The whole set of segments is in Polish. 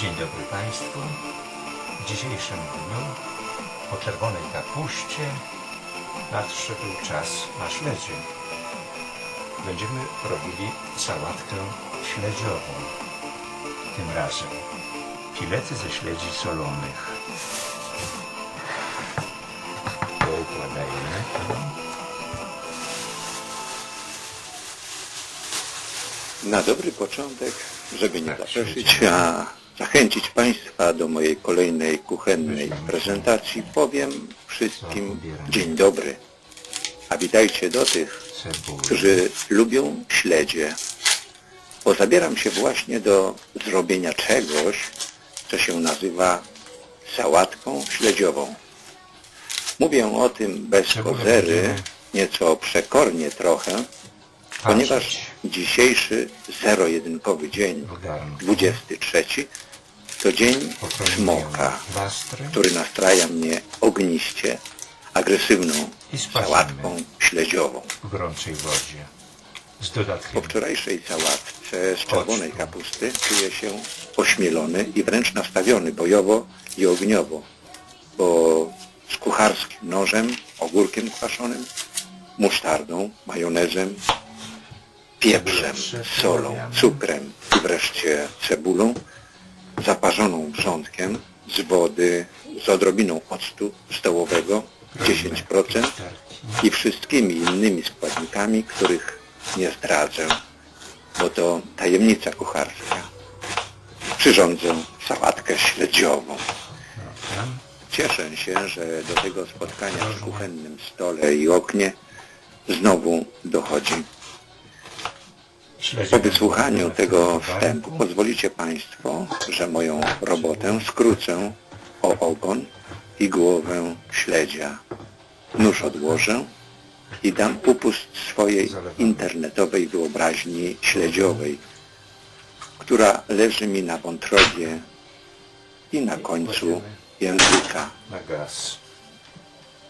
Dzień dobry Państwu. W dzisiejszym dniu po czerwonej kapuście nadszedł czas na śledzie. Będziemy robili sałatkę śledziową. Tym razem filety ze śledzi solonych. Poukładajmy. Na dobry początek, żeby nie Tak, zapeszyć, a zachęcić Państwa do mojej kolejnej kuchennej prezentacji, powiem wszystkim dzień dobry. A witajcie do tych, którzy lubią śledzie. Bo zabieram się właśnie do zrobienia czegoś, co się nazywa sałatką śledziową. Mówię o tym bez kozery, nieco przekornie trochę, ponieważ dzisiejszy zero-jedynkowy dzień, w garnku. 23, to dzień smoka, który nastraja mnie ogniście, agresywną sałatką śledziową. w gorącej wodzie. Z Po wczorajszej sałatce z czerwonej kapusty czuję się ośmielony i wręcz nastawiony bojowo i ogniowo, bo z kucharskim nożem, ogórkiem kwaszonym, musztardą, majonezem, pieprzem, solą, cukrem i wreszcie cebulą, zaparzoną wrzątkiem z wody z odrobiną octu stołowego 10% i wszystkimi innymi składnikami, których nie zdradzę, bo to tajemnica kucharska. Przyrządzę sałatkę śledziową. Cieszę się, że do tego spotkania przy kuchennym stole i oknie znowu dochodzi. Po wysłuchaniu tego wstępu pozwolicie Państwo, że moją robotę skrócę o ogon i głowę śledzia. Nóż odłożę i dam upust swojej internetowej wyobraźni śledziowej, która leży mi na wątrobie i na końcu języka.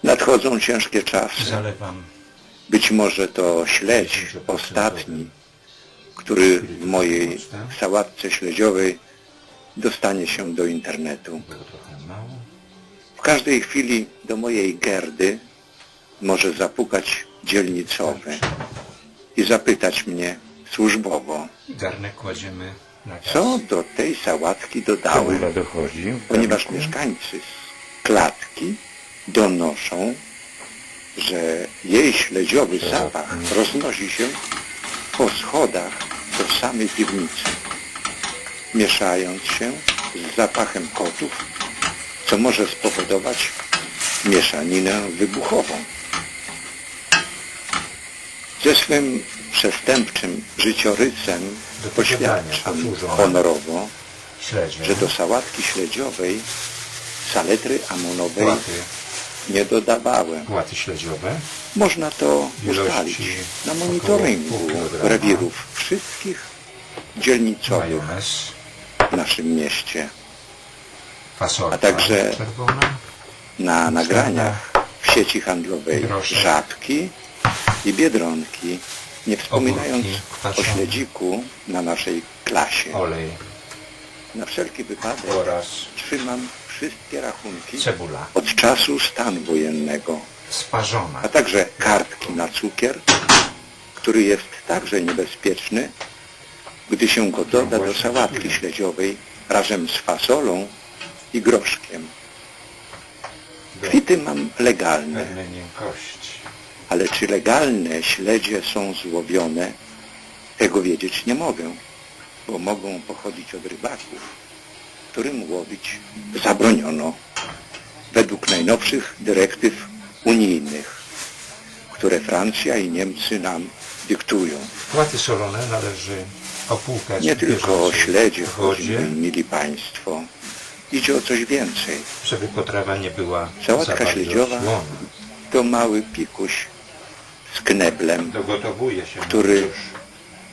Nadchodzą ciężkie czasy. Być może to śledź ostatni, który w mojej sałatce śledziowej dostanie się do internetu. W każdej chwili do mojej gerdy może zapukać dzielnicowy i zapytać mnie służbowo, co do tej sałatki dodałem, dochodzi. ponieważ mieszkańcy z klatki donoszą, że jej śledziowy zapach roznosi się po schodach samej piwnicy, mieszając się z zapachem kotów, co może spowodować mieszaninę wybuchową. Ze swym przestępczym życiorysem tego poświadczam honorowo, że do sałatki śledziowej saletry amonowej nie dodawałem. Można to ustalić na monitoringu rewirów wszystkich dzielnicowych Majonez. w naszym mieście. Fasolka A także czerwona. Na nagraniach w sieci handlowej Groszek. Żabki i Biedronki, nie wspominając Ogórki o śledziku na naszej klasie. Olej Na wszelki wypadek oraz trzymam wszystkie rachunki cebula. od czasu stanu wojennego. Sparzona. a także kartki na cukier, który jest także niebezpieczny, gdy się go doda do sałatki śledziowej razem z fasolą i groszkiem. Kwity mam legalne, ale czy legalne śledzie są złowione, tego wiedzieć nie mogę, bo mogą pochodzić od rybaków, którym łowić zabroniono według najnowszych dyrektyw unijnych, które Francja i Niemcy nam dyktują. Płaty solone należy opłukać Nie tylko o śledzie chodzi, mili Państwo. Idzie o coś więcej. żeby potrawa nie była Sałatka śledziowa. słona. To mały pikuś z kneblem, Który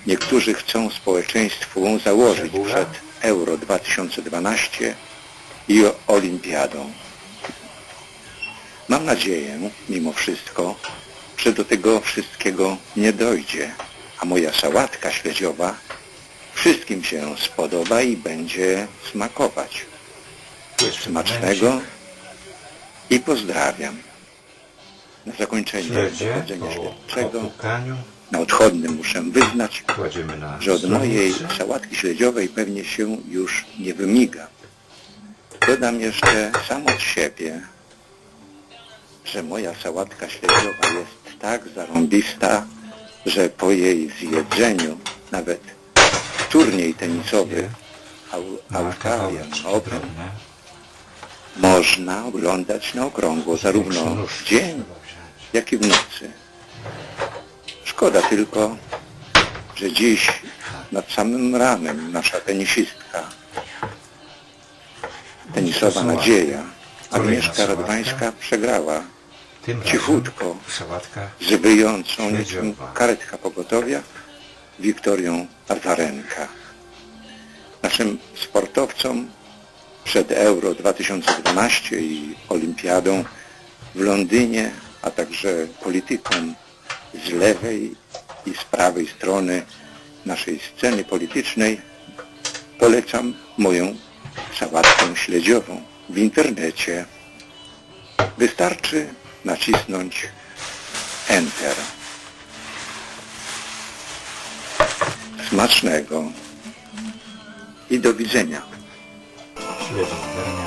niektórzy chcą społeczeństwu założyć przed Euro 2012 i Olimpiadą. Mam nadzieję, mimo wszystko, że do tego wszystkiego nie dojdzie, a moja sałatka śledziowa wszystkim się spodoba i będzie smakować. Smacznego i pozdrawiam. Na zakończenie po śledczego na odchodnym muszę wyznać, że od mojej sałatki śledziowej pewnie się już nie wymiga. Dodam jeszcze sam od siebie, że moja sałatka śledziowa jest tak zarąbista, że po jej zjedzeniu nawet turniej tenisowy Au- Na Australian kawałeczki Open można oglądać na okrągło zarówno w dzień, jak i w nocy. Szkoda tylko, że dziś nad samym ranem nasza tenisistka, tenisowa nadzieja, Agnieszka. Radwańska przegrała Tym cichutko. sałatka z wyjącą karetka pogotowia Wiktorią Azarenka. Naszym sportowcom przed Euro 2012 i Olimpiadą w Londynie, a także politykom z lewej i z prawej strony naszej sceny politycznej polecam moją sałatkę śledziową w internecie. Wystarczy nacisnąć Enter. Smacznego i do widzenia. śledzi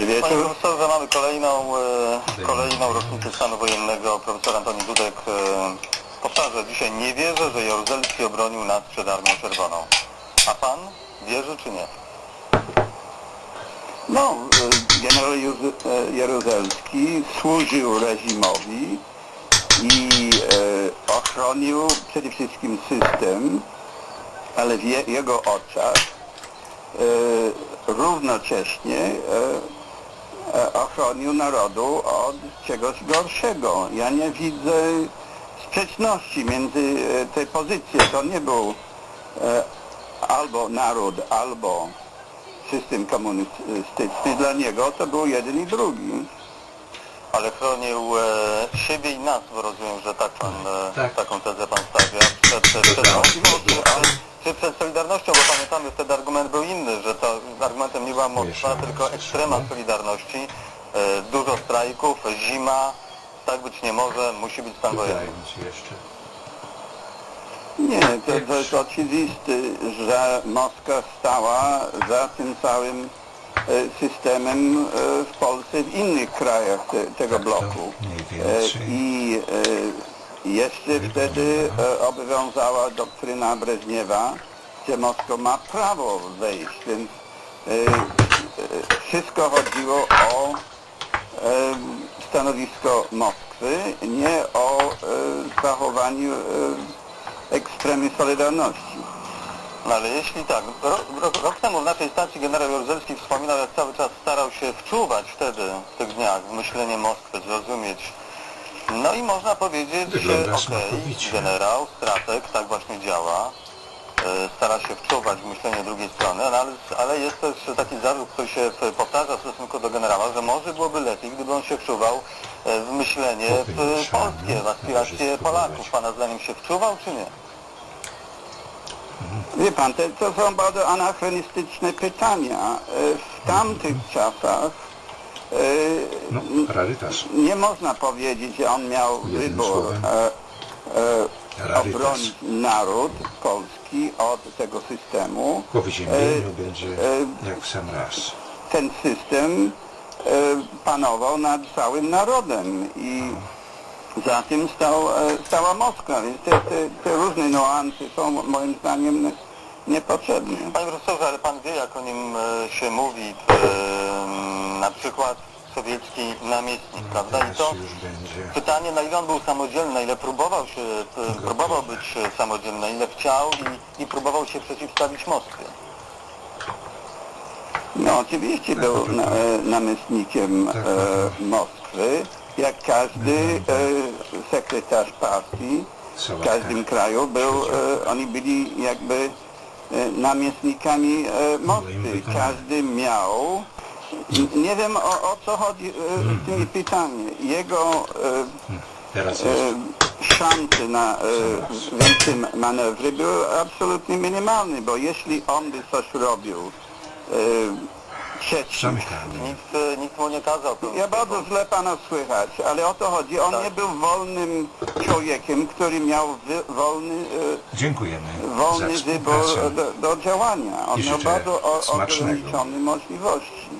Dobry Panie wieczór. Profesorze, mamy kolejną, e, kolejną rocznicę stanu wojennego. Profesor Antoni Dudek e, powtarza dzisiaj, nie wierzę, że Jaruzelski obronił nas przed Armią Czerwoną. A Pan wierzy czy nie? No, e, generał e, Jaruzelski służył reżimowi i e, ochronił przede wszystkim system, ale w je, jego oczach e, równocześnie e, e, ochronił narodu od czegoś gorszego. Ja nie widzę sprzeczności między e, te pozycje. To nie był e, albo naród, albo system komunistyczny. Dla niego to był jeden i drugi. Ale chronił e, siebie i nas, bo rozumiem, że tak Pan, e, Tak. taką tezę Pan stawia. Przed, przed, przed, Dodałem. Czy, przed Solidarnością, bo pamiętamy, wtedy argument był inny, że to argumentem nie była Moskwa, tylko ekstrema. Solidarności. E, dużo strajków, zima, tak być nie może, musi być stan wojenny. Nie, to, to jest oczywiste, że Moskwa stała za tym całym e, systemem e, w Polsce, w innych krajach te, tego Tak bloku. I jeszcze wtedy e, obowiązała doktryna Breżniewa, że Moskwa ma prawo wejść, więc e, e, wszystko chodziło o e, stanowisko Moskwy, nie o e, zachowaniu e, ekstremy Solidarności. No ale jeśli tak, rok, rok, temu w naszej stacji generał Jaruzelski wspominał, jak cały czas starał się wczuwać wtedy, w tych dniach, w myślenie Moskwy, zrozumieć. No i można powiedzieć, że Wygląda okej, smakowicie. generał, strateg, tak właśnie działa, e, stara się wczuwać w myślenie drugiej strony, no ale, ale jest też taki zarzut, który się powtarza w stosunku do generała, że może byłoby lepiej, gdyby on się wczuwał e, w myślenie w polskie, w aspiracje Polaków. Pana zdaniem się wczuwał, czy nie? Wie pan, te, to są bardzo anachronistyczne pytania. E, W tamtych czasach No, rarytas. nie można powiedzieć, że on miał Jednym wybór e, e, obronić naród polski od tego systemu. Po wyziębieniu E, będzie e, jak w sam raz. ten system e, panował nad całym narodem i za tym stał, e, stała Moskwa, więc te, te, te różne niuanse są moim zdaniem nie- niepotrzebne. Panie profesorze, ale pan wie, jak o nim się mówi, e, przykład sowiecki namiestnik, prawda? I to pytanie, na ile on był samodzielny, na ile próbował się, próbował być e, samodzielny, na ile chciał i, i próbował się przeciwstawić Moskwie. No oczywiście był na, e, namiestnikiem Tak, e, tak. Moskwy, jak każdy e, sekretarz partii w każdym kraju był, e, oni byli jakby e, namiestnikami e, Moskwy. wykonali. Każdy miał, nie wiem o, o co chodzi e, z tymi pytaniami. Jego e, Teraz e, szanse na e, większe manewry były absolutnie minimalne, bo jeśli on by coś robił e, przeciw. Nikt, e, nikt mu nie kazał. to- ja bardzo źle pana słychać, ale o to chodzi. On Tak. nie był wolnym człowiekiem, który miał wy, wolny, Dziękujemy e, wolny wybór do, do działania. On I miał życzę bardzo o, smacznego. ograniczone możliwości.